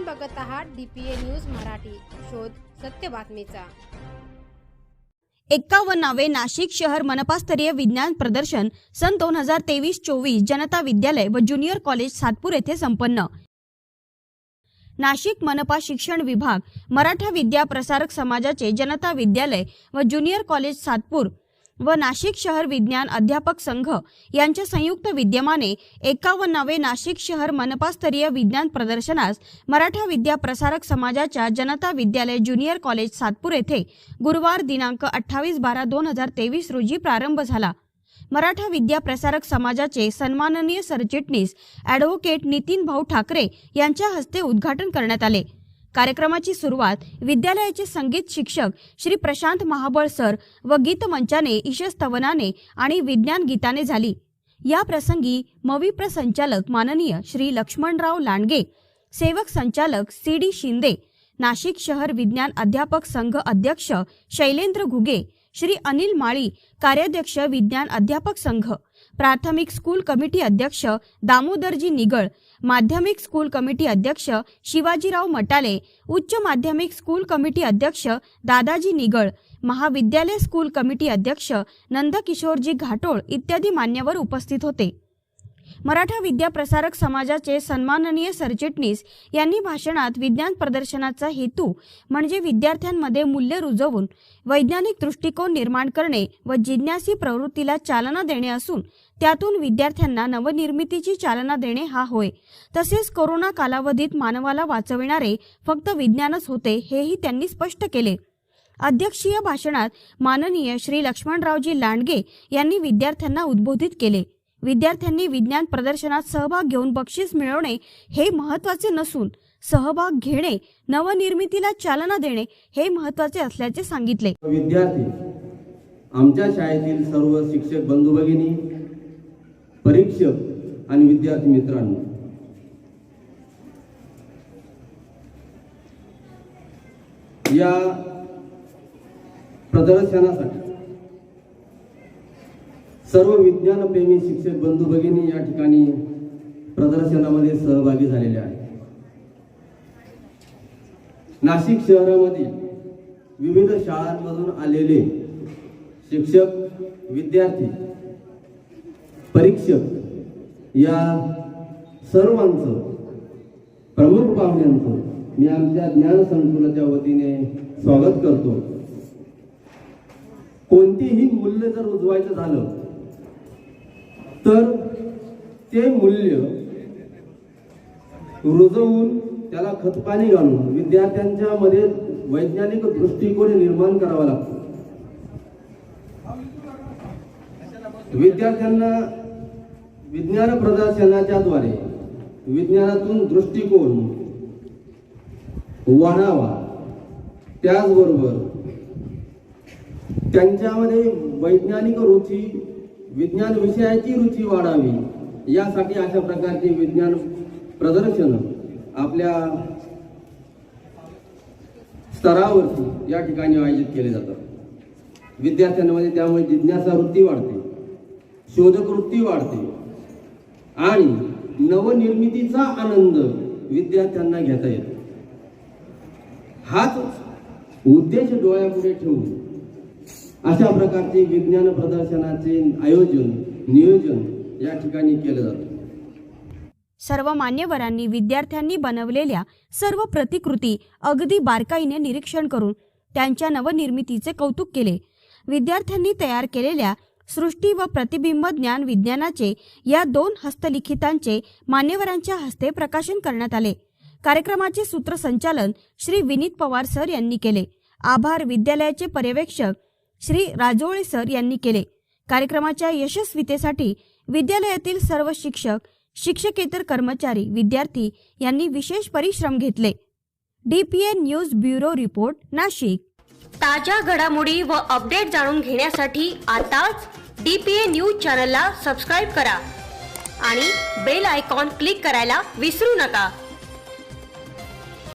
आपण बघत आहात डीपीए न्यूज मराठी. शोध सत्य बातमीचा. एक्कावन्नावे नाशिक शहर मनपास्तरीय विज्ञान प्रदर्शन सन दोन हजार तेवीस चोवीस जनता विद्यालय व ज्युनियर कॉलेज सातपूर येथे संपन्न. नाशिक मनपा शिक्षण विभाग मराठा विद्या प्रसारक समाजाचे जनता विद्यालय व ज्युनियर कॉलेज सातपूर व नाशिक शहर विज्ञान अध्यापक संघ यांच्या संयुक्त विद्यमाने एकावन्नावे नाशिक शहर मनपास्तरीय विज्ञान प्रदर्शनास मराठा विद्या प्रसारक समाजाच्या जनता विद्यालय ज्युनियर कॉलेज सातपूर येथे गुरुवार दिनांक अठ्ठावीस बारा दोन हजार तेवीस रोजी प्रारंभ झाला. मराठा विद्या प्रसारक समाजाचे सन्माननीय सरचिटणीस ॲडव्होकेट नितीन भाऊ ठाकरे यांच्या हस्ते उद्घाटन करण्यात आले. कार्यक्रमाची सुरुवात विद्यालयाचे संगीत शिक्षक श्री प्रशांत महाबळ सर व गीतमंचाने ईशस्तवनाने आणि विज्ञान गीताने झाली. या प्रसंगी मविप्र संचालक माननीय श्री लक्ष्मणराव लांडगे सेवक संचालक सी डी शिंदे नाशिक शहर विज्ञान अध्यापक संघ अध्यक्ष शैलेंद्र घुगे श्री अनिल माळी कार्याध्यक्ष विज्ञान अध्यापक संघ प्राथमिक स्कूल कमिटी अध्यक्ष दामोदरजी निगळ माध्यमिक स्कूल कमिटी अध्यक्ष शिवाजीराव मटाले उच्च माध्यमिक स्कूल कमिटी अध्यक्ष दादाजी निगळ महाविद्यालय स्कूल कमिटी अध्यक्ष नंदकिशोरजी घाटोळ इत्यादी मान्यवर उपस्थित होते. मराठा विद्या प्रसारक समाजाचे सन्माननीय सरचिटणीस यांनी भाषणात विज्ञान प्रदर्शनाचा हेतू म्हणजे विद्यार्थ्यांमध्ये मूल्य रुजवून वैज्ञानिक दृष्टिकोन निर्माण करणे व जिज्ञासी प्रवृत्तीला चालना देणे असून त्यातून विद्यार्थ्यांना नवनिर्मितीची चालना देणे हा होय. तसेच कोरोना कालावधीत मानवाला वाचविणारे फक्त विज्ञानच होते हेही त्यांनी स्पष्ट केले. अध्यक्षीय भाषणात माननीय श्री लक्ष्मणरावजी लांडगे यांनी विद्यार्थ्यांना उद्बोधित केले. विद्यार्थ्यांनी विज्ञान प्रदर्शनात सहभाग घेऊन बक्षीस मिळवणे हे महत्त्वाचे नसून सहभाग घेणे नवनिर्मितीला चालना देणे हे महत्त्वाचे असल्याचे सांगितले. विद्यार्थी आमच्या शाळेतील सर्व शिक्षक बंधू भगिनी परीक्षक आणि विद्यार्थी मित्रांनो या प्रदर्शनासाठी सर्व विज्ञानप्रेमी शिक्षक बंधू भगिनी या ठिकाणी प्रदर्शनामध्ये सहभागी झालेले आहेत. नाशिक शहरामधील विविध शाळांमधून आलेले शिक्षक विद्यार्थी परीक्षक या सर्वांचं प्रमुख पाहुण्यांचं मी आमच्या ज्ञान संकुलाच्या वतीने स्वागत करतो. कोणतीही मूल्य जर उजवायचं झालं तर ते मूल्य रुजवून त्याला खतपाणी घालून विद्यार्थ्यांच्या मध्ये वैज्ञानिक दृष्टिकोन निर्माण करावा लागतो. विद्यार्थ्यांना विज्ञान प्रदर्शनाच्या द्वारे विज्ञानातून दृष्टिकोन वाढावा. त्याचबरोबर त्यांच्यामध्ये वैज्ञानिक रुची विज्ञान विषयाची रुची वाढावी. यासाठी अशा प्रकारची विज्ञान प्रदर्शन आपल्या स्तरावरती या ठिकाणी आयोजित केले जातात. विद्यार्थ्यांमध्ये त्यामुळे जिज्ञासा वृत्ती वाढते शोधक वृत्ती वाढते आणि नवनिर्मितीचा आनंद विद्यार्थ्यांना घेता येतो. हाच उद्देश डोळ्यापुढे ठेवून अशा प्रकारचे विज्ञान प्रदर्शनाचे आयोजन नियोजन या ठिकाणी केलं जातं. सर्व मान्यवरांनी विद्यार्थ्यांनी बनवलेल्या सर्व प्रतिकृती अगदी बारकाईने निरीक्षण करून त्यांच्या नवनिर्मितीचे कौतुक केले. विद्यार्थ्यांनी तयार केलेल्या सृष्टी व प्रतिबिंब ज्ञान विज्ञानाचे या दोन हस्तलिखितांचे मान्यवरांच्या हस्ते प्रकाशन करण्यात आले. कार्यक्रमाचे सूत्रसंचालन श्री विनीत पवार सर यांनी केले. आभार विद्यालयाचे पर्यवेक्षक श्री राजोळे सर यांनी केले. कार्यक्रमाच्या यशस्वीतेसाठी विद्यालयातील सर्व शिक्षक शिक्षकेतर कर्मचारी विद्यार्थी यांनी विशेष परिश्रम घेतले. DPN news bureau report Nashik. ताज्या घडामोडी व अपडेट जाणून घेण्यासाठी आताच डीपीए न्यूज चॅनलला सबस्क्राईब करा आणि बेल आयकॉन क्लिक करायला विसरू नका.